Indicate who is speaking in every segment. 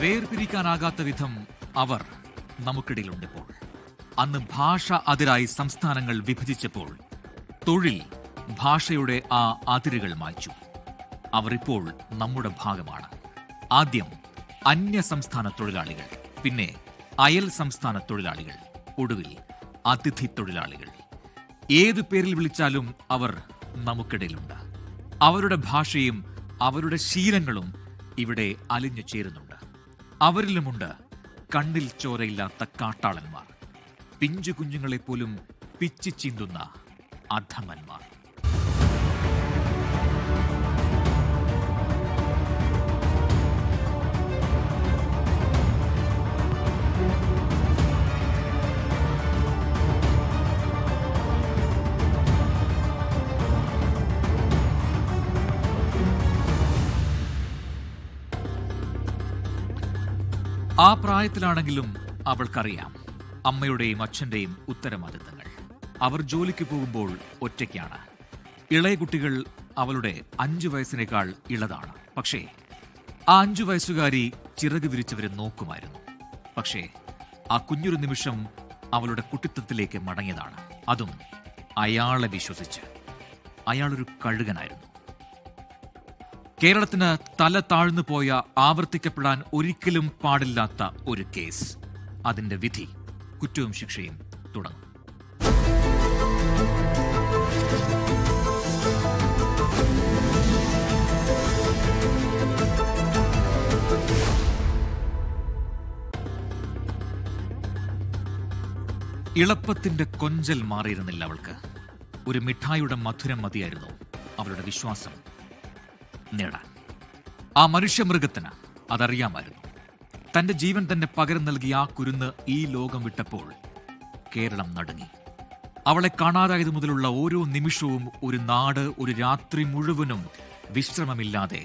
Speaker 1: വേർപിരിക്കാനാകാത്ത വിധം അവർ നമുക്കിടയിലുണ്ടിപ്പോൾ അന്ന് ഭാഷ അതിരായി സംസ്ഥാനങ്ങൾ വിഭജിച്ചപ്പോൾ തൊഴിൽ ഭാഷയുടെ ആ അതിരുകൾ മായ്ച്ചു. അവർ ഇപ്പോൾ നമ്മുടെ ഭാഗമാണ്. ആദ്യം അന്യ സംസ്ഥാന തൊഴിലാളികൾ പിന്നെ അയൽ സംസ്ഥാന തൊഴിലാളികൾ ഒടുവിൽ അതിഥി തൊഴിലാളികൾ. ഏതു പേരിൽ വിളിച്ചാലും അവർ നമുക്കിടയിലുണ്ട്. അവരുടെ ഭാഷയും അവരുടെ ശീലങ്ങളും ഇവിടെ അലിഞ്ഞു ചേരുന്നുണ്ട്. അവരിലുമുണ്ട് കണ്ണിൽ ചോരയില്ലാത്ത കാട്ടാളന്മാർ. പിഞ്ചു കുഞ്ഞുങ്ങളെപ്പോലും പിച്ചു ചീന്തുന്ന അധമന്മാർ. ആ പ്രായത്തിലാണെങ്കിലും അവൾക്കറിയാം അമ്മയുടെയും അച്ഛന്റെയും ഉത്തരവാദിത്തങ്ങൾ അവർ ജോലിക്ക് പോകുമ്പോൾ ഒറ്റയ്ക്കാണ്. ഇളയ കുട്ടികൾ അവളുടെ അഞ്ചു വയസ്സിനേക്കാൾ ഇളതാണ്. പക്ഷേ ആ അഞ്ചു വയസ്സുകാരി ചിറക് വിരിച്ചവരെ നോക്കുമായിരുന്നു. പക്ഷേ ആ കുഞ്ഞൊരു നിമിഷം അവളുടെ കുട്ടിത്വത്തിലേക്ക് മടങ്ങിയതാണ്. അതും അയാളെ വിശ്വസിച്ച്. അയാളൊരു കഴുകനായിരുന്നു. കേരളത്തിന് തല താഴ്ന്നു പോയ ആവർത്തിക്കപ്പെടാൻ ഒരിക്കലും പാടില്ലാത്ത ഒരു കേസ്. അതിന്റെ വിധി കുറ്റവും ശിക്ഷയും തുടങ്ങും. ഇളപ്പത്തിന്റെ കൊഞ്ചൽ മാറിയിരുന്നില്ല അവൾക്ക്. ഒരു മിഠായിയുടെ മധുരം മതിയായിരുന്നു അവളുടെ വിശ്വാസം. നേടാൻ. ആ മനുഷ്യമൃഗത്തിന് അതറിയാമായിരുന്നു. തന്റെ ജീവൻ തന്നെ പകരം നൽകിയ ആ കുരുന്ന് ഈ ലോകം വിട്ടപ്പോൾ കേരളം നടുങ്ങി. അവളെ കാണാതായത് മുതലുള്ള ഓരോ നിമിഷവും ഒരു നാട് ഒരു രാത്രി മുഴുവനും വിശ്രമമില്ലാതെ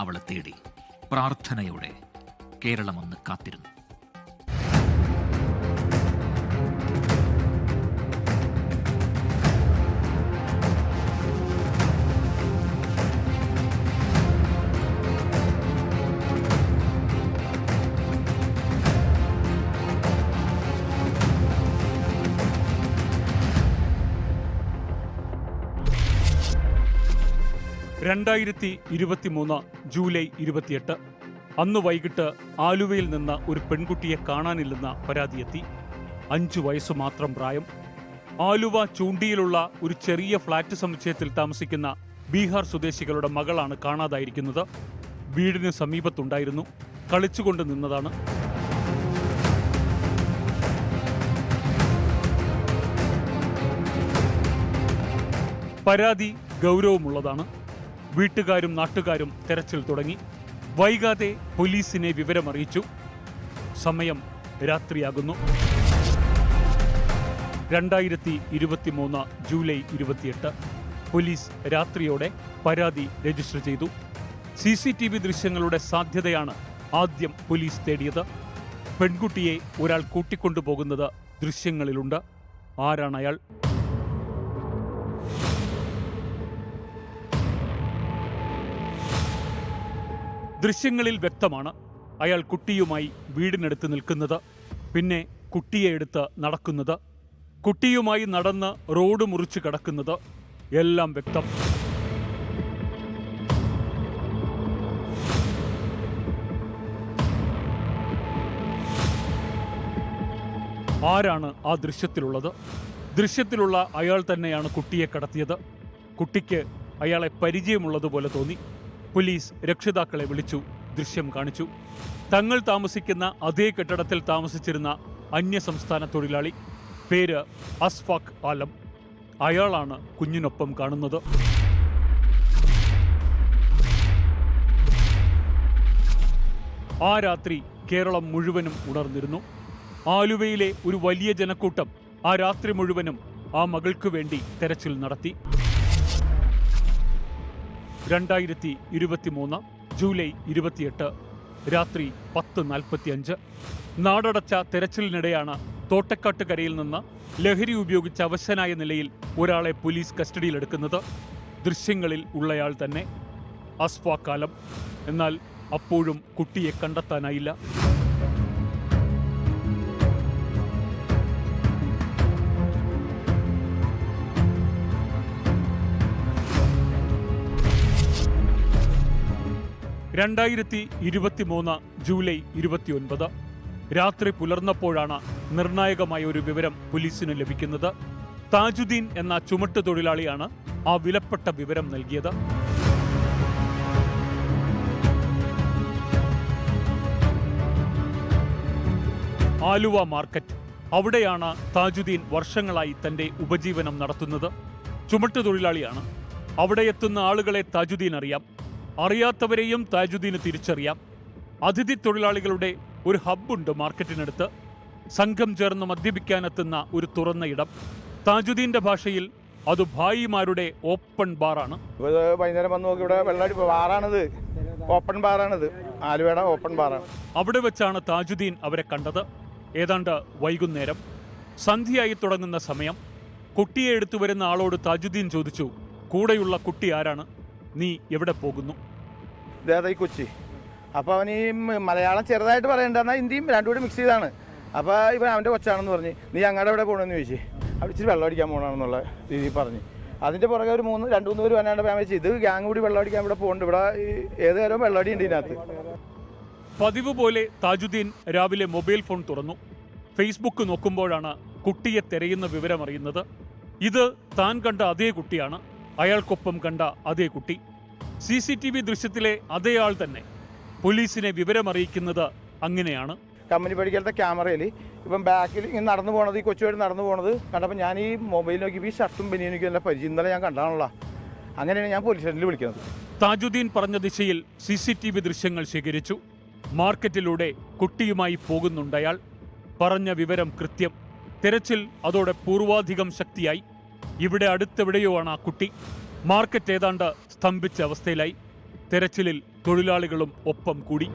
Speaker 1: അവളെ തേടി പ്രാർത്ഥനയോടെ കേരളം ഒന്ന് കാത്തിരുന്നു.
Speaker 2: രണ്ടായിരത്തി ഇരുപത്തിമൂന്ന് ജൂലൈ ഇരുപത്തിയെട്ട്. അന്ന് വൈകിട്ട് ആലുവയിൽ നിന്ന് ഒരു പെൺകുട്ടിയെ കാണാനില്ലെന്ന പരാതിയെത്തി. അഞ്ചു വയസ്സ് മാത്രം പ്രായം. ആലുവ ചൂണ്ടിയിലുള്ള ഒരു ചെറിയ ഫ്ളാറ്റ് സമുച്ചയത്തിൽ താമസിക്കുന്ന ബീഹാർ സ്വദേശികളുടെ മകളാണ് കാണാതായിരിക്കുന്നത്. വീടിന് സമീപത്തുണ്ടായിരുന്നു. കളിച്ചുകൊണ്ട് നിന്നതാണ്. പരാതി ഗൗരവമുള്ളതാണ്. വീട്ടുകാരും നാട്ടുകാരും തെരച്ചിൽ തുടങ്ങി. വൈകാതെ പോലീസിനെ വിവരമറിയിച്ചു. സമയം രാത്രിയാകുന്നു. രണ്ടായിരത്തി ഇരുപത്തിമൂന്ന് ജൂലൈ ഇരുപത്തിയെട്ട്. പോലീസ് രാത്രിയോടെ പരാതി രജിസ്റ്റർ ചെയ്തു. സി സി ടി വി ദൃശ്യങ്ങളുടെ സാധ്യതയാണ് ആദ്യം പോലീസ് തേടിയത്. പെൺകുട്ടിയെ ഒരാൾ കൂട്ടിക്കൊണ്ടുപോകുന്നത് ദൃശ്യങ്ങളിലുണ്ട്. ആരാണ് അയാൾ ദൃശ്യങ്ങളിൽ വ്യക്തമാണ് അയാൾ കുട്ടിയുമായി വീടിനടുത്ത് നിൽക്കുന്നത് പിന്നെ കുട്ടിയെ എടുത്ത് നടക്കുന്നത് കുട്ടിയുമായി നടന്ന് റോഡ് മുറിച്ച് കടക്കുന്നത് എല്ലാം വ്യക്തം. ആരാണ് ആ ദൃശ്യത്തിലുള്ളത്? ദൃശ്യത്തിലുള്ള അയാൾ തന്നെയാണ് കുട്ടിയെ കടത്തിയത്. കുട്ടിക്ക് അയാളെ പരിചയമുള്ളതുപോലെ തോന്നി. പോലീസ് രക്ഷിതാക്കളെ വിളിച്ചു ദൃശ്യം കാണിച്ചു. തങ്ങൾ താമസിക്കുന്ന അതേ കെട്ടിടത്തിൽ താമസിച്ചിരുന്ന അന്യസംസ്ഥാന തൊഴിലാളി. പേര് അസ്ഫാഖ് ആലം. അയാളാണ് കുഞ്ഞിനൊപ്പം കാണുന്നത്. ആ രാത്രി കേരളം മുഴുവനും ഉണർന്നിരുന്നു. ആലുവയിലെ ഒരു വലിയ ജനക്കൂട്ടം ആ രാത്രി മുഴുവനും ആ മകൾക്കു വേണ്ടി തെരച്ചിൽ നടത്തി. രണ്ടായിരത്തി ഇരുപത്തിമൂന്ന് ജൂലൈ ഇരുപത്തിയെട്ട് രാത്രി പത്ത് നാൽപ്പത്തിയഞ്ച്. നാടടച്ച തെരച്ചിലിനിടെയാണ് തോട്ടക്കാട്ടുകരയിൽ നിന്ന് ലഹരി ഉപയോഗിച്ച് അവശനായ നിലയിൽ ഒരാളെ പോലീസ് കസ്റ്റഡിയിലെടുക്കുന്നത്. ദൃശ്യങ്ങളിൽ ഉള്ളയാൾ തന്നെ. അസ്വാക്കാലം എന്നാൽ അപ്പോഴും കുട്ടിയെ കണ്ടെത്താനായില്ല. രണ്ടായിരത്തി ഇരുപത്തിമൂന്ന് ജൂലൈ ഇരുപത്തിയൊൻപത്. രാത്രി പുലർന്നപ്പോഴാണ് നിർണായകമായ ഒരു വിവരം പോലീസിന് ലഭിക്കുന്നത്. താജുദ്ദീൻ എന്ന ചുമട്ട് തൊഴിലാളിയാണ് ആ വിലപ്പെട്ട വിവരം നൽകിയത്. ആലുവ മാർക്കറ്റ്. അവിടെയാണ് താജുദ്ദീൻ വർഷങ്ങളായി തന്റെ ഉപജീവനം നടത്തുന്നത്. ചുമട്ട് തൊഴിലാളിയാണ്. അവിടെ എത്തുന്ന ആളുകളെ താജുദ്ദീൻ അറിയാം. അറിയാത്തവരെയും താജുദ്ദീന് തിരിച്ചറിയാം. അതിഥി തൊഴിലാളികളുടെ ഒരു ഹബ്ബുണ്ട് മാർക്കറ്റിനടുത്ത്. സംഘം ചേർന്ന് മദ്യപിക്കാനെത്തുന്ന ഒരു തുറന്ന ഇടം. താജുദ്ദീന്റെ ഭാഷയിൽ അത് ഭായിമാരുടെ ഓപ്പൺ ബാറാണ്
Speaker 3: വൈകുന്നേരം വന്ന് നോക്കി ഇവിടെ വെള്ളാടി ബാറാണിത് ഓപ്പൺ ബാറാണിത് ആലുവേട ഓപ്പൺ ബാറാണ്
Speaker 2: അവിടെ വെച്ചാണ് താജുദ്ദീൻ അവരെ കണ്ടത്. ഏതാണ്ട് വൈകുന്നേരം. സന്ധ്യയായി തുടങ്ങുന്ന സമയം. കുട്ടിയെ എടുത്തു വരുന്ന ആളോട് താജുദ്ദീൻ ചോദിച്ചു കൂടെയുള്ള കുട്ടി ആരാണ്? നീ എവിടെ പോകുന്നു?
Speaker 3: കൊച്ചി. അപ്പോൾ അവൻ ഈ മലയാളം ചെറുതായിട്ട് പറയണ്ട എന്നാൽ ഹിന്ദിയും രണ്ടും കൂടി മിക്സ് ചെയ്താണ്. അപ്പോൾ ഇവൻ അവന്റെ കൊച്ചാണെന്ന് പറഞ്ഞ് നീ അങ്ങടെ എവിടെ പോകണമെന്ന് ചോദിച്ചു. അവിടെ ഇച്ചിരി വെള്ളം അടിക്കാൻ പോകണമെന്നുള്ള രീതിയിൽ പറഞ്ഞ്. അതിന്റെ പുറകെ ഒരു മൂന്ന് രണ്ട് മൂന്ന് പേര് വന്നാണ്ട് ഫാമിലി ഇത് ഗ്യാങ് കൂടി വെള്ളം അടിക്കാൻ ഇവിടെ പോകുന്നുണ്ട് ഇവിടെ ഏത് നേരവും വെള്ളം അടിയുണ്ട് ഉണ്ട് ഇതിനകത്ത്.
Speaker 2: പതിവ് പോലെ താജുദ്ദീൻ രാവിലെ മൊബൈൽ ഫോൺ തുറന്നു. ഫേസ്ബുക്ക് നോക്കുമ്പോഴാണ് കുട്ടിയെ തിരയുന്ന വിവരം അറിയുന്നത്. ഇത് താൻ കണ്ട അതേ കുട്ടിയാണ്. അയാൾക്കൊപ്പം കണ്ട അതേ കുട്ടി. സി സി ടി വി ദൃശ്യത്തിലെ അതേ ആൾ തന്നെ. പോലീസിനെ വിവരമറിയിക്കുന്നത് അങ്ങനെയാണ്.
Speaker 3: കമ്പനി പഠിക്കാത്ത ക്യാമറയിൽ ഇപ്പം ബാക്കിൽ ഇങ്ങനെ നടന്നു പോണത് ഈ കൊച്ചുമായിട്ട് നടന്നു പോണത് കണ്ടപ്പോൾ ഞാൻ ഈ മൊബൈൽ നോക്കി ഈ ഷർട്ടും ബനിയനൊക്കെ എല്ലാം പരിചയം ഇന്നലെ ഞാൻ കണ്ടാണല്ലോ. അങ്ങനെയാണ് ഞാൻ പോലീസ് സ്റ്റേഷനിൽ വിളിക്കുന്നത്.
Speaker 2: താജുദ്ദീൻ പറഞ്ഞ ദിശയിൽ സി സി ടി വി ദൃശ്യങ്ങൾ ശേഖരിച്ചു. മാർക്കറ്റിലൂടെ കുട്ടിയുമായി പോകുന്നുണ്ടയാൾ. പറഞ്ഞ വിവരം കൃത്യം. തെരച്ചിൽ അതോടെ പൂർവാധികം ശക്തിയായി. ഇവിടെ അടുത്തെവിടെയോ ആണ് ആ കുട്ടി? മാർക്കറ്റ് ഏതാണ്ട് സ്തംഭിച്ച അവസ്ഥയിലായി. തെരച്ചിലിൽ തൊഴിലാളികളും ഒപ്പം കൂടി.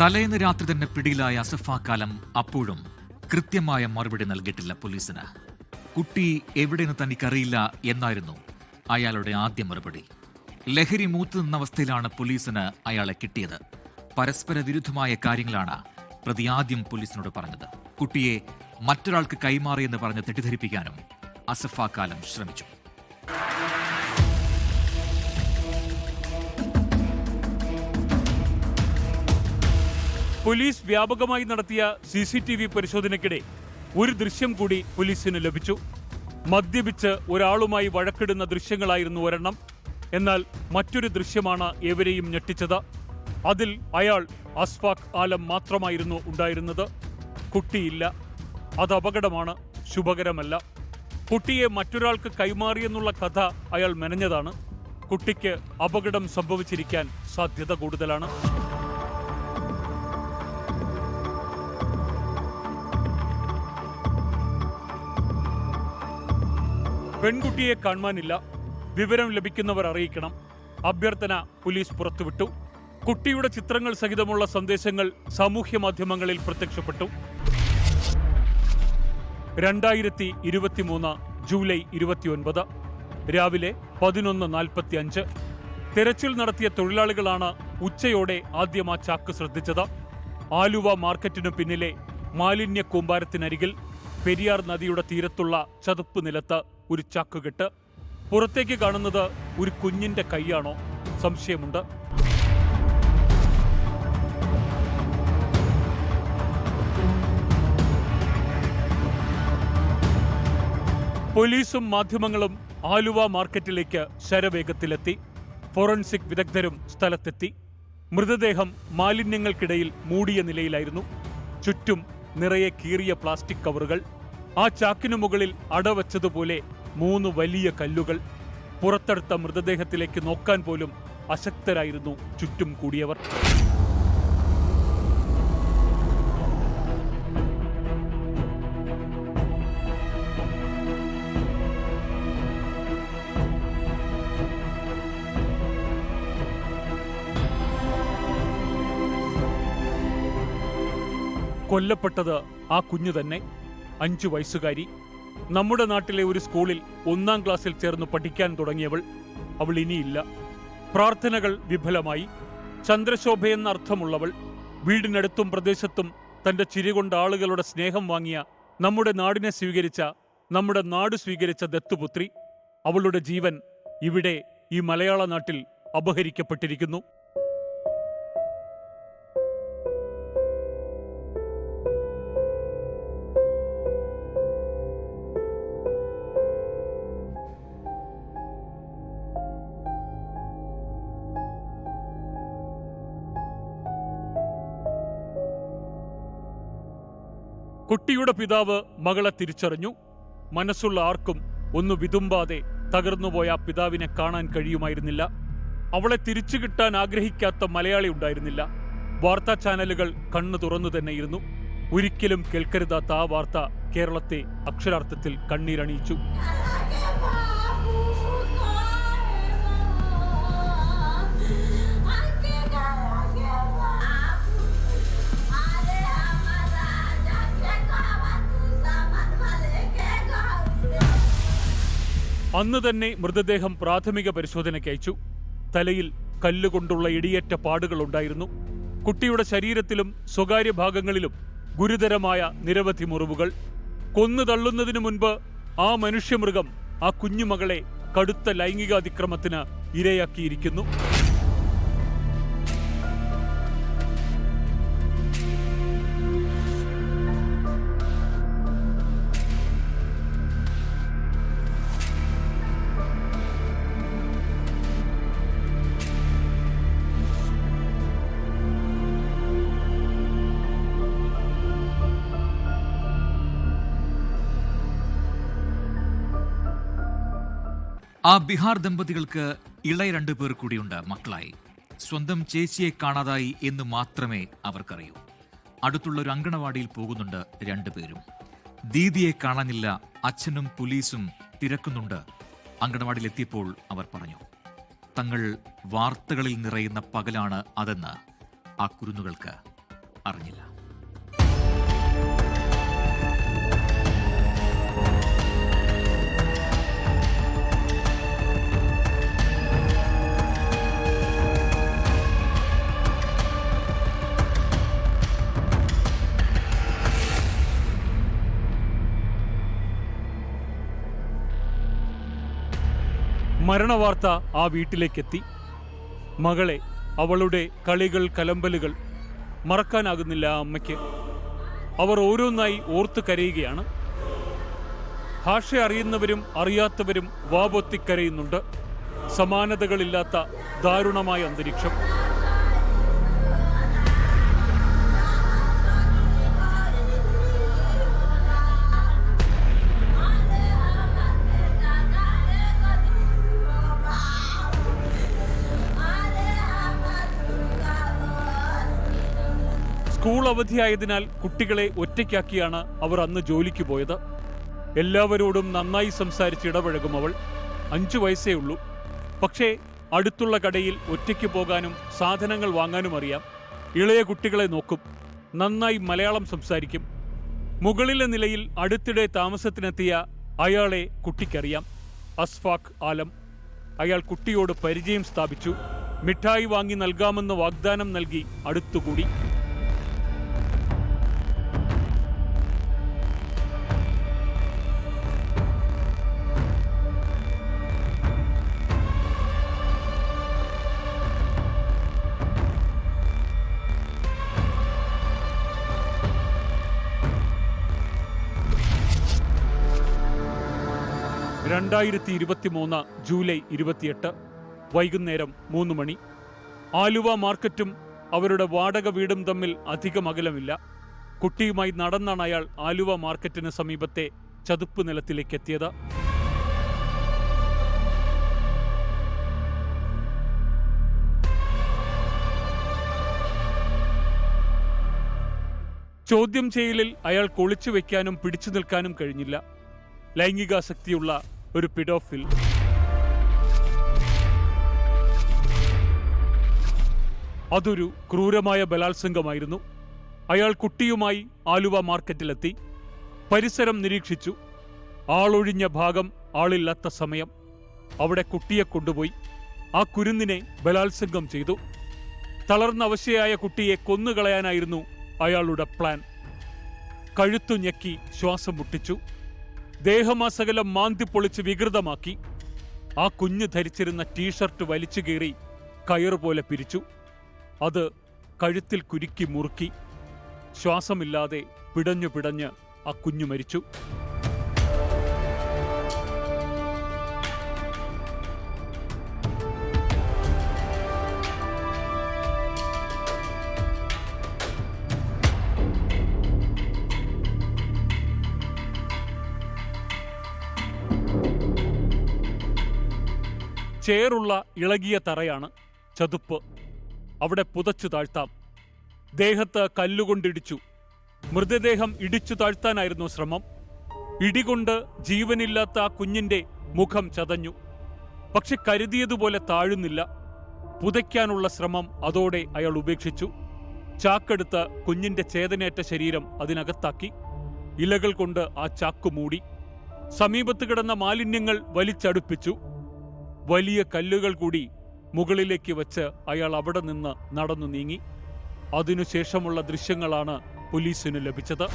Speaker 1: തലേന്ന് രാത്രി തന്നെ പിടിയിലായ അസഫാക്കാലം അപ്പോഴും കൃത്യമായ മറുപടി നൽകിയിട്ടില്ല പോലീസിന്. കുട്ടി എവിടെയെന്ന് തനിക്കറിയില്ല എന്നായിരുന്നു അയാളുടെ ആദ്യ മറുപടി. ലഹരി മൂത്തു നിന്ന അവസ്ഥയിലാണ് പോലീസിന് അയാളെ കിട്ടിയത്. പരസ്പര വിരുദ്ധമായ കാര്യങ്ങളാണ് പ്രതി ആദ്യം പോലീസിനോട് പറഞ്ഞത്. കുട്ടിയെ മറ്റൊരാൾക്ക് കൈമാറിയെന്ന് പറഞ്ഞ് തെറ്റിദ്ധരിപ്പിക്കാനും അസഫാക്കാലം ശ്രമിച്ചു.
Speaker 2: പോലീസ് വ്യാപകമായി നടത്തിയ സി സി ടി വി പരിശോധനയ്ക്കിടെ ഒരു ദൃശ്യം കൂടി പോലീസിന് ലഭിച്ചു. മദ്യപിച്ച് ഒരാളുമായി വഴക്കിടുന്ന ദൃശ്യങ്ങളായിരുന്നു ഒരെണ്ണം. എന്നാൽ മറ്റൊരു ദൃശ്യമാണ് ഏവരെയും ഞെട്ടിച്ചത്. അതിൽ അയാൾ അസ്ഫാഖ് ആലം മാത്രമായിരുന്നു ഉണ്ടായിരുന്നത്. കുട്ടിയില്ല. അത് അപകടമാണ്. ശുഭകരമല്ല. കുട്ടിയെ മറ്റൊരാൾക്ക് കൈമാറിയെന്നുള്ള കഥ അയാൾ മെനഞ്ഞതാണ്. കുട്ടിക്ക് അപകടം സംഭവിച്ചിരിക്കാൻ സാധ്യത കൂടുതലാണ്. പെൺകുട്ടിയെ കാണുവാനില്ല. വിവരം ലഭിക്കുന്നവർ അറിയിക്കണം. അഭ്യർത്ഥന പോലീസ് പുറത്തുവിട്ടു. കുട്ടിയുടെ ചിത്രങ്ങൾ സഹിതമുള്ള സന്ദേശങ്ങൾ സാമൂഹ്യ മാധ്യമങ്ങളിൽ പ്രത്യക്ഷപ്പെട്ടു. രണ്ടായിരത്തി ഇരുപത്തിമൂന്ന് ജൂലൈ ഇരുപത്തിയൊൻപത് രാവിലെ പതിനൊന്ന് നാൽപ്പത്തി അഞ്ച് തെരച്ചിൽ നടത്തിയ തൊഴിലാളികളാണ് ഉച്ചയോടെ ആദ്യം ആ ചാക്ക് ശ്രദ്ധിച്ചത്. ആലുവ മാർക്കറ്റിനു പിന്നിലെ മാലിന്യ കൂമ്പാരത്തിനരികിൽ പെരിയാർ നദിയുടെ തീരത്തുള്ള ചതുപ്പ് നിലത്ത് ഒരു ചാക്കുകെട്ട് പുറത്തേക്ക് കാണുന്നത് ഒരു കുഞ്ഞിന്റെ കൈയാണോ? സംശയമുണ്ട്. പോലീസും മാധ്യമങ്ങളും ആലുവ മാർക്കറ്റിലേക്ക് ശരവേഗത്തിലെത്തി. ഫോറൻസിക് വിദഗ്ധരും സ്ഥലത്തെത്തി. മൃതദേഹം മാലിന്യങ്ങൾക്കിടയിൽ മൂടിയ നിലയിലായിരുന്നു. ചുറ്റും നിറയെ കീറിയ പ്ലാസ്റ്റിക് കവറുകൾ. ആ ചാക്കിനു മുകളിൽ അടവച്ചതുപോലെ മൂന്ന് വലിയ കല്ലുകൾ. പുറത്തെടുത്ത മൃതദേഹത്തിലേക്ക് നോക്കാൻ പോലും അശക്തരായിരുന്നു ചുറ്റും കൂടിയവർ. കൊല്ലപ്പെട്ടത് ആ കുഞ്ഞു തന്നെ. അഞ്ചു വയസ്സുകാരി. നമ്മുടെ നാട്ടിലെ ഒരു സ്കൂളിൽ ഒന്നാം ക്ലാസ്സിൽ ചേർന്ന് പഠിക്കാൻ തുടങ്ങിയവൾ. അവൾ ഇനിയില്ല. പ്രാർത്ഥനകൾ വിഫലമായി. ചന്ദ്രശോഭയെന്ന അർത്ഥമുള്ളവൾ വീടിനടുത്തും പ്രദേശത്തും തന്റെ ചിരി കൊണ്ട് ആളുകളുടെ സ്നേഹം വാങ്ങിയ നമ്മുടെ നാടിനെ സ്വീകരിച്ച നമ്മുടെ നാട് സ്വീകരിച്ച ദത്തുപുത്രി. അവളുടെ ജീവൻ ഇവിടെ ഈ മലയാള നാട്ടിൽ അപഹരിക്കപ്പെട്ടിരിക്കുന്നു. കുട്ടിയുടെ പിതാവ് മകളെ തിരിച്ചറിഞ്ഞു. മനസ്സുള്ള ആർക്കും ഒന്ന് വിതുമ്പാതെ തകർന്നുപോയ ആ പിതാവിനെ കാണാൻ കഴിയുമായിരുന്നില്ല. അവളെ തിരിച്ചു കിട്ടാൻ ആഗ്രഹിക്കാത്ത മലയാളി ഉണ്ടായിരുന്നില്ല. വാർത്താ ചാനലുകൾ കണ്ണു തുറന്നു തന്നെയിരുന്നു. ഒരിക്കലും കേൾക്കരുതാത്ത ആ വാർത്ത കേരളത്തെ അക്ഷരാർത്ഥത്തിൽ കണ്ണീരണിയിച്ചു. അന്ന് തന്നെ മൃതദേഹം പ്രാഥമിക പരിശോധനയ്ക്ക് അയച്ചു. തലയിൽ കല്ലുകൊണ്ടുള്ള ഇടിയേറ്റ പാടുകളുണ്ടായിരുന്നു കുട്ടിയുടെ ശരീരത്തിലും സ്വകാര്യ ഭാഗങ്ങളിലും ഗുരുതരമായ നിരവധി മുറിവുകൾ. കൊന്നു തള്ളുന്നതിനു മുൻപ് ആ മനുഷ്യമൃഗം ആ കുഞ്ഞുമകളെ കടുത്ത ലൈംഗികാതിക്രമത്തിന് ഇരയാക്കിയിരിക്കുന്നു.
Speaker 1: ആ ബിഹാർ ദമ്പതികൾക്ക് ഇളയ രണ്ടു പേർ കൂടിയുണ്ട് മക്കളായി. സ്വന്തം ചേച്ചിയെ കാണാതായി എന്ന് മാത്രമേ അവർക്കറിയൂ. അടുത്തുള്ള ഒരു അങ്കണവാടിയിൽ പോകുന്നുണ്ട് രണ്ടുപേരും ദീദിയെ കാണാനില്ല അച്ഛനും പോലീസും തിരക്കുന്നുണ്ട് അങ്കണവാടിയിലെത്തിയപ്പോൾ അവർ പറഞ്ഞു. തങ്ങൾ വാർത്തകളിൽ നിറയുന്ന പകലാണ് അതെന്ന് ആ കുരുന്നുകൾക്ക് അറിഞ്ഞില്ല.
Speaker 2: മരണവാർത്ത ആ വീട്ടിലേക്കെത്തി. മകളെ അവളുടെ കളികൾ കലമ്പലുകൾ മറക്കാനാകുന്നില്ല ആ അമ്മയ്ക്ക്. അവർ ഓരോന്നായി ഓർത്ത് കരയുകയാണ്. ഭാഷ അറിയുന്നവരും അറിയാത്തവരും വാപൊത്തിക്കരയുന്നുണ്ട് സമാനതകളില്ലാത്ത ദാരുണമായ അന്തരീക്ഷം. അവധിയായതിനാൽ കുട്ടികളെ ഒറ്റയ്ക്കാക്കിയാണ് അവർ അന്ന് ജോലിക്ക് പോയത്. എല്ലാവരോടും നന്നായി സംസാരിച്ച് ഇടപഴകും അവൾ. അഞ്ചു വയസ്സേ ഉള്ളൂ. പക്ഷേ അടുത്തുള്ള കടയിൽ ഒറ്റയ്ക്ക് പോകാനും സാധനങ്ങൾ വാങ്ങാനും അറിയാം. ഇളയ കുട്ടികളെ നോക്കും. നന്നായി മലയാളം സംസാരിക്കും. മുകളിലെ നിലയിൽ അടുത്തിടെ താമസത്തിനെത്തിയ അയാളെ കുട്ടിക്കറിയാം. അസ്ഫാഖ് ആലം. അയാൾ കുട്ടിയോട് പരിചയം സ്ഥാപിച്ചു. മിഠായി വാങ്ങി നൽകാമെന്ന് വാഗ്ദാനം നൽകി അടുത്തുകൂടി. രണ്ടായിരത്തി ഇരുപത്തി മൂന്ന് ജൂലൈ ഇരുപത്തിയെട്ട് വൈകുന്നേരം മൂന്ന് മണി. ആലുവ മാർക്കറ്റും അവരുടെ വാടക വീടും തമ്മിൽ അധികം അകലമില്ല. കുട്ടിയുമായി നടന്നാണ് അയാൾ ആലുവ മാർക്കറ്റിന് സമീപത്തെ ചതുപ്പ് നിലത്തിലേക്ക് എത്തിയത് ചോദ്യം ചെയ്യലിൽ അയാൾ ഒളിച്ചു വയ്ക്കാനും പിടിച്ചു നിൽക്കാനും കഴിഞ്ഞില്ല. ലൈംഗികാസക്തിയുള്ള ഒരു പിഡോഫിൽ അതൊരു ക്രൂരമായ ബലാത്സംഗമായിരുന്നു. അയാൾ കുട്ടിയുമായി ആലുവ മാർക്കറ്റിലെത്തി. പരിസരം നിരീക്ഷിച്ചു. ആളൊഴിഞ്ഞ ഭാഗം ആളില്ലാത്ത സമയം. അവിടെ കുട്ടിയെ കൊണ്ടുപോയി. ആ കുരുന്നിനെ ബലാത്സംഗം ചെയ്തു. തളർന്ന അവശയായ കുട്ടിയെ കൊന്നുകളയാനായിരുന്നു അയാളുടെ പ്ലാൻ. കഴുത്തു ഞെക്കി ശ്വാസം മുട്ടിച്ചു. ദേഹമാസകലം മാന്തി പൊളിച്ച് വികൃതമാക്കി. ആ കുഞ്ഞ് ധരിച്ചിരുന്ന ടീഷർട്ട് വലിച്ചു കീറി കയറുപോലെ പിരിച്ചു. അത് കഴുത്തിൽ കുരുക്കി മുറുക്കി. ശ്വാസമില്ലാതെ പിടഞ്ഞു പിടഞ്ഞ് ആ കുഞ്ഞു മരിച്ചു. ചേറുള്ള ഇളകിയ തറയാണ് ചതുപ്പ്. അവിടെ പുതച്ചു താഴ്ത്താം. ദേഹത്ത് കല്ലുകൊണ്ടിടിച്ചു. മൃതദേഹം ഇടിച്ചു താഴ്ത്താനായിരുന്നു ശ്രമം. ഇടികൊണ്ട് ജീവനില്ലാത്ത ആ കുഞ്ഞിന്റെ മുഖം ചതഞ്ഞു. പക്ഷെ കരുതിയതുപോലെ താഴുന്നില്ല. പുതയ്ക്കാനുള്ള ശ്രമം അതോടെ അയാൾ ഉപേക്ഷിച്ചു. ചാക്കെടുത്ത് കുഞ്ഞിന്റെ ചേതനേറ്റ ശരീരം അതിനകത്താക്കി. ഇലകൾ കൊണ്ട് ആ ചാക്ക് മൂടി. സമീപത്ത് കിടന്ന മാലിന്യങ്ങൾ വലിച്ചടുപ്പിച്ചു. വലിയ കല്ലുകൾ കൂടി മുകളിലേക്ക് വച്ച് അയാൾ അവിടെ നിന്ന് നടന്നു നീങ്ങി. അതിനുശേഷമുള്ള ദൃശ്യങ്ങളാണ് പോലീസിന് ലഭിച്ചത്.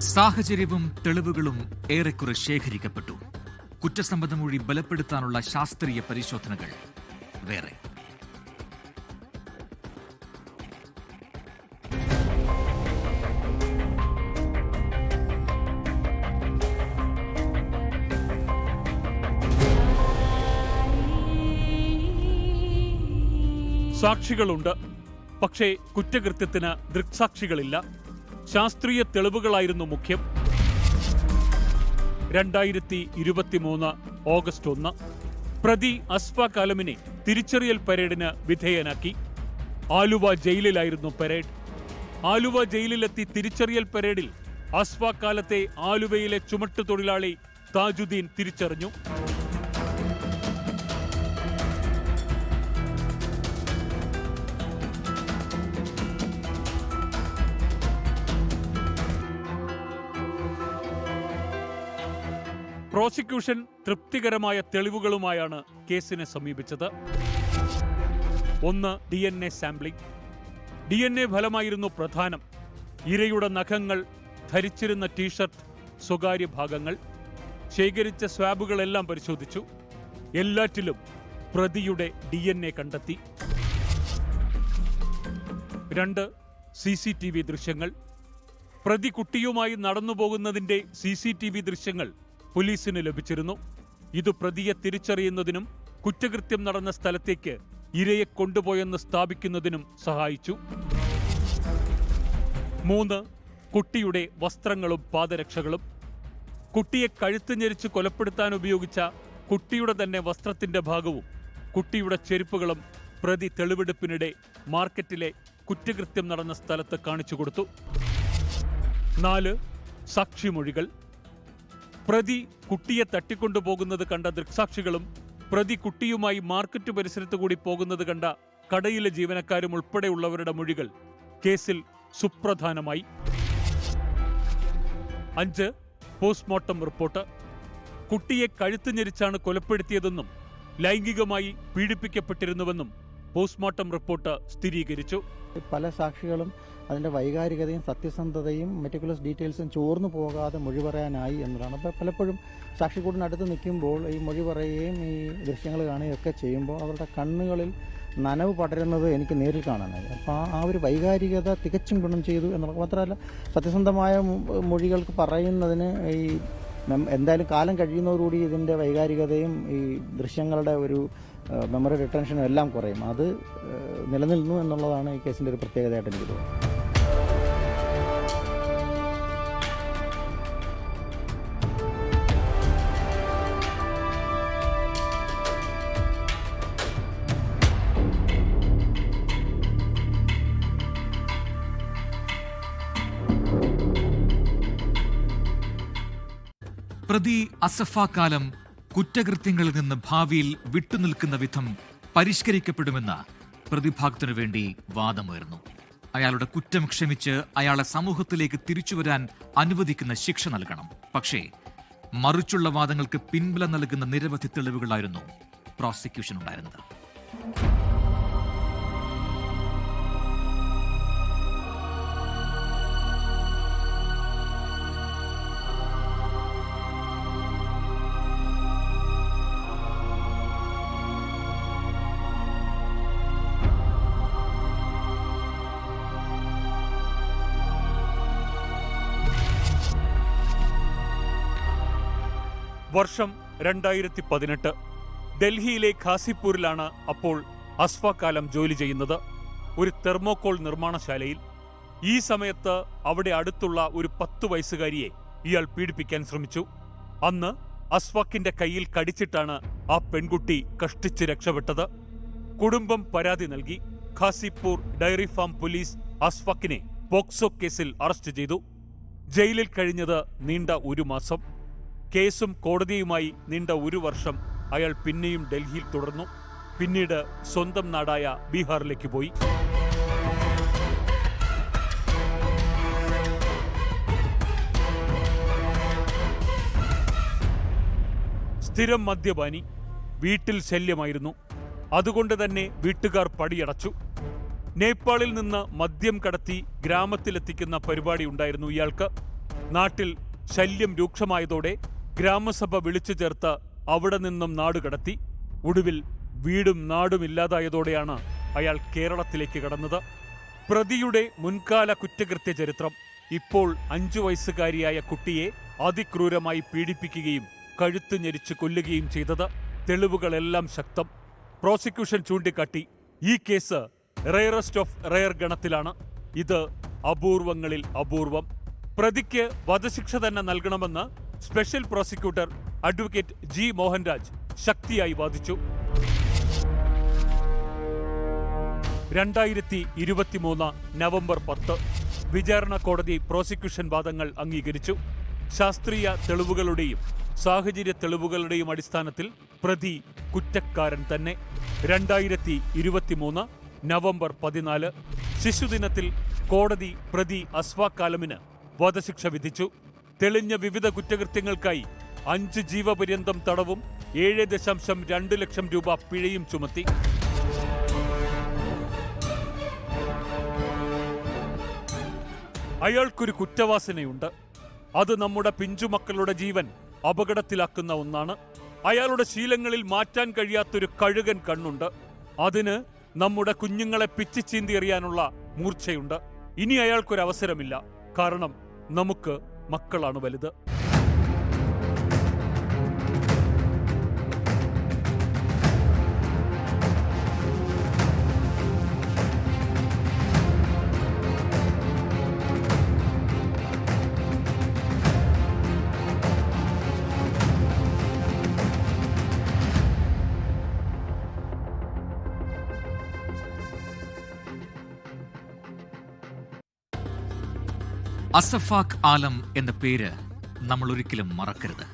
Speaker 1: സാഹചര്യവും തെളിവുകളും ഏറെക്കുറെ ശേഖരിക്കപ്പെട്ടു. കുറ്റസമ്മത മൊഴി ബലപ്പെടുത്താനുള്ള ശാസ്ത്രീയ പരിശോധനകൾ വേറെ.
Speaker 2: സാക്ഷികളുണ്ട്. പക്ഷേ കുറ്റകൃത്യത്തിന് ദൃക്സാക്ഷികളില്ല. ശാസ്ത്രീയ തെളിവുകളായിരുന്നു മുഖ്യം. രണ്ടായിരത്തി ഇരുപത്തിമൂന്ന് ഓഗസ്റ്റ് ഒന്ന്. പ്രതി അസ്ഫ കാലമിനെ തിരിച്ചറിയൽ പരേഡിന് വിധേയനാക്കി. ആലുവ ജയിലിലായിരുന്നു പരേഡ്. ആലുവ ജയിലിലെത്തി തിരിച്ചറിയൽ പരേഡിൽ അസ്ഫ കാലത്തെ ആലുവയിലെ ചുമട്ടുതൊഴിലാളി താജുദ്ദീൻ തിരിച്ചറിഞ്ഞു. പ്രോസിക്യൂഷൻ തൃപ്തികരമായ തെളിവുകളുമായാണ് കേസിനെ സമീപിച്ചത്. ഒന്ന് D N A sampling. D N A ഫലമായിരുന്നു പ്രധാനം. ഇരയുടെ നഖങ്ങൾ ധരിച്ചിരുന്ന ടീഷർട്ട് സ്വകാര്യ ഭാഗങ്ങൾ. ശേഖരിച്ച സ്വാബുകളെല്ലാം പരിശോധിച്ചു. എല്ലാറ്റിലും പ്രതിയുടെ ഡി എൻ എ കണ്ടെത്തി. രണ്ട് സി സി ടി വി ദൃശ്യങ്ങൾ. പ്രതി കുട്ടിയുമായി നടന്നു പോകുന്നതിന്റെ സി സി ടി വി ദൃശ്യങ്ങൾ പോലീസിന് ലഭിച്ചിരുന്നു. ഇത് പ്രതിയെ തിരിച്ചറിയുന്നതിനും കുറ്റകൃത്യം നടന്ന സ്ഥലത്തേക്ക് ഇരയെ കൊണ്ടുപോയെന്ന് സ്ഥാപിക്കുന്നതിനും സഹായിച്ചു. മൂന്ന് കുട്ടിയുടെ വസ്ത്രങ്ങളും പാദരക്ഷകളും. കുട്ടിയെ കഴുത്ത് ഞെരിച്ച് കൊലപ്പെടുത്താൻ ഉപയോഗിച്ച കുട്ടിയുടെ തന്നെ വസ്ത്രത്തിന്റെ ഭാഗവും കുട്ടിയുടെ ചെരുപ്പുകളും പ്രതി തെളിവെടുപ്പിനിടെ മാർക്കറ്റിലെ കുറ്റകൃത്യം നടന്ന സ്ഥലത്ത് കാണിച്ചു കൊടുത്തു. നാല് സാക്ഷിമൊഴികൾ. പ്രതി കുട്ടിയെ തട്ടിക്കൊണ്ടുപോകുന്നത് കണ്ട ദൃക്സാക്ഷികളും പ്രതി കുട്ടിയുമായി മാർക്കറ്റ് പരിസരത്ത് കൂടി പോകുന്നത് കണ്ട കടയിലെ ജീവനക്കാരും ഉൾപ്പെടെയുള്ളവരുടെ മൊഴികൾ കേസിൽ സുപ്രധാനമായി. അഞ്ച് പോസ്റ്റ്മോർട്ടം റിപ്പോർട്ട്. കുട്ടിയെ കഴുത്ത് ഞെരിച്ചാണ് കൊലപ്പെടുത്തിയതെന്നും ലൈംഗികമായി പീഡിപ്പിക്കപ്പെട്ടിരുന്നുവെന്നും പോസ്റ്റ്മോർട്ടം റിപ്പോർട്ട് സ്ഥിരീകരിച്ചു.
Speaker 4: പല സാക്ഷികളും അതിന്റെ വൈകാരികതയും സത്യസന്ധതയും മെറ്റിക്കുലസ് ഡീറ്റെയിൽസും ചോർന്നു പോകാതെ മൊഴി പറയാനായി എന്നതാണ്. അപ്പോൾ പലപ്പോഴും സാക്ഷിക്കൂടിനടുത്ത് നിൽക്കുമ്പോൾ ഈ മൊഴി പറയുകയും ഈ ദൃശ്യങ്ങൾ കാണുകയും ഒക്കെ ചെയ്യുമ്പോൾ അവരുടെ കണ്ണുകളിൽ നനവ് പടരുന്നത് എനിക്ക് നേരിൽ കാണാനായി. അപ്പോൾ ആ- ഒരു വൈകാരികത തികച്ചും ഗുണം ചെയ്തു എന്നുള്ളത് മാത്രമല്ല സത്യസന്ധമായ മൊഴികൾക്ക് പറയുന്നതിന് ഈ എന്തായാലും കാലം കഴിയുന്നതോടുകൂടി ഇതിന്റെ വൈകാരികതയും ഈ ദൃശ്യങ്ങളുടെ ഒരു മെമ്മറി റിട്ടൻഷനും എല്ലാം കുറയും. അത് നിലനിൽന്നു എന്നുള്ളതാണ് ഈ കേസിന്റെ ഒരു പ്രത്യേകതയായിട്ട് എനിക്ക് തോന്നുന്നത്.
Speaker 1: പ്രതി കാലം കുറ്റകൃത്യങ്ങളിൽ നിന്ന് ഭാവിയിൽ വിട്ടുനിൽക്കുന്ന വിധം പരിഷ്കരിക്കപ്പെടുമെന്ന് പ്രതിഭാഗത്തിനു വേണ്ടി വാദമുയർന്നു. അയാളുടെ കുറ്റം ക്ഷമിച്ച് അയാളെ സമൂഹത്തിലേക്ക് തിരിച്ചുവരാൻ അനുവദിക്കുന്ന ശിക്ഷ നൽകണം. പക്ഷേ മറിച്ചുള്ള വാദങ്ങൾക്ക് പിൻബലം നൽകുന്ന നിരവധി തെളിവുകളായിരുന്നു പ്രോസിക്യൂഷൻ ഉണ്ടായിരുന്നത്
Speaker 2: വർഷം രണ്ടായിരത്തി പതിനെട്ട് ഡൽഹിയിലെ ഖാസിപ്പൂരിലാണ് അപ്പോൾ അസ്ഫാക്കാലം ജോലി ചെയ്യുന്നത്. ഒരു തെർമോകോൾ നിർമ്മാണശാലയിൽ. ഈ സമയത്ത് അവിടെ അടുത്തുള്ള ഒരു പത്ത് വയസ്സുകാരിയെ ഇയാൾ പീഡിപ്പിക്കാൻ ശ്രമിച്ചു. അന്ന് അസ്ഫാക്കിന്റെ കയ്യിൽ കടിച്ചിട്ടാണ് ആ പെൺകുട്ടി കഷ്ടിച്ച് രക്ഷപ്പെട്ടത്. കുടുംബം പരാതി നൽകി. ഖാസിപ്പൂർ ഡയറി ഫാം പോലീസ് അസ്ഫാക്കിനെ പോക്സോ കേസിൽ അറസ്റ്റ് ചെയ്തു. ജയിലിൽ കഴിഞ്ഞത് നീണ്ട ഒരു മാസം. കേസും കോടതിയുമായി നീണ്ട ഒരു വർഷം അയാൾ പിന്നെയും ഡൽഹിയിൽ തുടർന്നു. പിന്നീട് സ്വന്തം നാടായ ബീഹാറിലേക്ക് പോയി. സ്ഥിരം മദ്യപാനി വീട്ടിൽ ശല്യമായിരുന്നു. അതുകൊണ്ട് തന്നെ വീട്ടുകാർ പടിയടച്ചു. നേപ്പാളിൽ നിന്ന് മദ്യം കടത്തി ഗ്രാമത്തിലെത്തിക്കുന്ന പരിപാടി ഉണ്ടായിരുന്നു ഇയാൾക്ക്. നാട്ടിൽ ശല്യം രൂക്ഷമായതോടെ ഗ്രാമസഭ വിളിച്ചു ചേർത്ത് അവിടെ നിന്നും നാടുകടത്തി ഒടുവിൽ വീടും നാടും ഇല്ലാതായതോടെയാണ് അയാൾ കേരളത്തിലേക്ക് കടന്നത്. പ്രതിയുടെ മുൻകാല കുറ്റകൃത്യ ചരിത്രം ഇപ്പോൾ അഞ്ചു വയസ്സുകാരിയായ കുട്ടിയെ അതിക്രൂരമായി പീഡിപ്പിക്കുകയും കഴുത്ത് ഞെരിച്ച് കൊല്ലുകയും ചെയ്തത്. തെളിവുകളെല്ലാം ശക്തം. പ്രോസിക്യൂഷൻ ചൂണ്ടിക്കാട്ടി ഈ കേസ് റെയറസ്റ്റ് ഓഫ് റയർ ഗണത്തിലാണ്. ഇത് അപൂർവങ്ങളിൽ അപൂർവം. പ്രതിക്ക് വധശിക്ഷ തന്നെ നൽകണമെന്ന് special prosecutor advocate G Mohanraj ശക്തിയായി വാദിച്ചു. രണ്ടായിരത്തി ഇരുപത്തിമൂന്ന് നവംബർ പത്ത് വിചാരണ കോടതി പ്രോസിക്യൂഷൻ വാദങ്ങൾ അംഗീകരിച്ചു. ശാസ്ത്രീയ തെളിവുകളുടെയും സാഹചര്യ തെളിവുകളുടെയും അടിസ്ഥാനത്തിൽ പ്രതി കുറ്റക്കാരൻ തന്നെ. രണ്ടായിരത്തി ഇരുപത്തിമൂന്ന് നവംബർ പതിനാല് ശിശുദിനത്തിൽ കോടതി പ്രതി അസ്വാക്കാലമിന് വധശിക്ഷ വിധിച്ചു. തെളിഞ്ഞ വിവിധ കുറ്റകൃത്യങ്ങൾക്കായി അഞ്ച് ജീവപര്യന്തം തടവും ഏഴ് ദശാംശം രണ്ട് ലക്ഷം രൂപ പിഴയും ചുമത്തി. അയാൾക്കൊരു കുറ്റവാസനയുണ്ട്. അത് നമ്മുടെ പിഞ്ചുമക്കളുടെ ജീവൻ അപകടത്തിലാക്കുന്ന ഒന്നാണ്. അയാളുടെ ശീലങ്ങളിൽ മാറ്റാൻ കഴിയാത്തൊരു കഴുകൻ കണ്ണുണ്ട്. അതിന് നമ്മുടെ കുഞ്ഞുങ്ങളെ പിച്ചിച്ചീന്തി എറിയാനുള്ള മൂർച്ചയുണ്ട്. ഇനി അയാൾക്കൊരു അവസരമില്ല കാരണം നമുക്ക് മക്കളാണ് വലുത്
Speaker 1: അസഫാഖ് ആലം എന്ന പേര് നമ്മൾ ഒരിക്കലും മറക്കരുത്.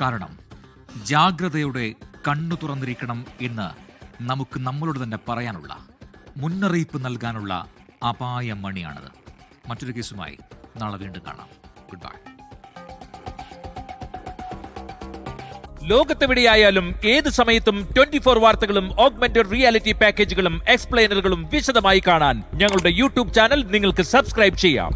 Speaker 1: കാരണം ജാഗ്രതയുടെ കണ്ണു തുറന്നിരിക്കണം എന്ന് നമുക്ക് നമ്മളോട് തന്നെ പറയാനുള്ള മുന്നറിയിപ്പ് നൽകാനുള്ള അപായ മണിയാണത്. മറ്റൊരു കേസുമായി നാളെ വീണ്ടും കാണാം. ഗുഡ് ബൈ
Speaker 5: ലോകത്തെവിടെയായാലും ഏത് സമയത്തും ട്വന്റി ഫോർ വാർത്തകളും ഓഗ്മെന്റഡ് റിയാലിറ്റി പാക്കേജുകളും എക്സ്പ്ലെയിനറുകളും വിശദമായി കാണാൻ ഞങ്ങളുടെ യൂട്യൂബ് ചാനൽ നിങ്ങൾക്ക് സബ്സ്ക്രൈബ് ചെയ്യാം.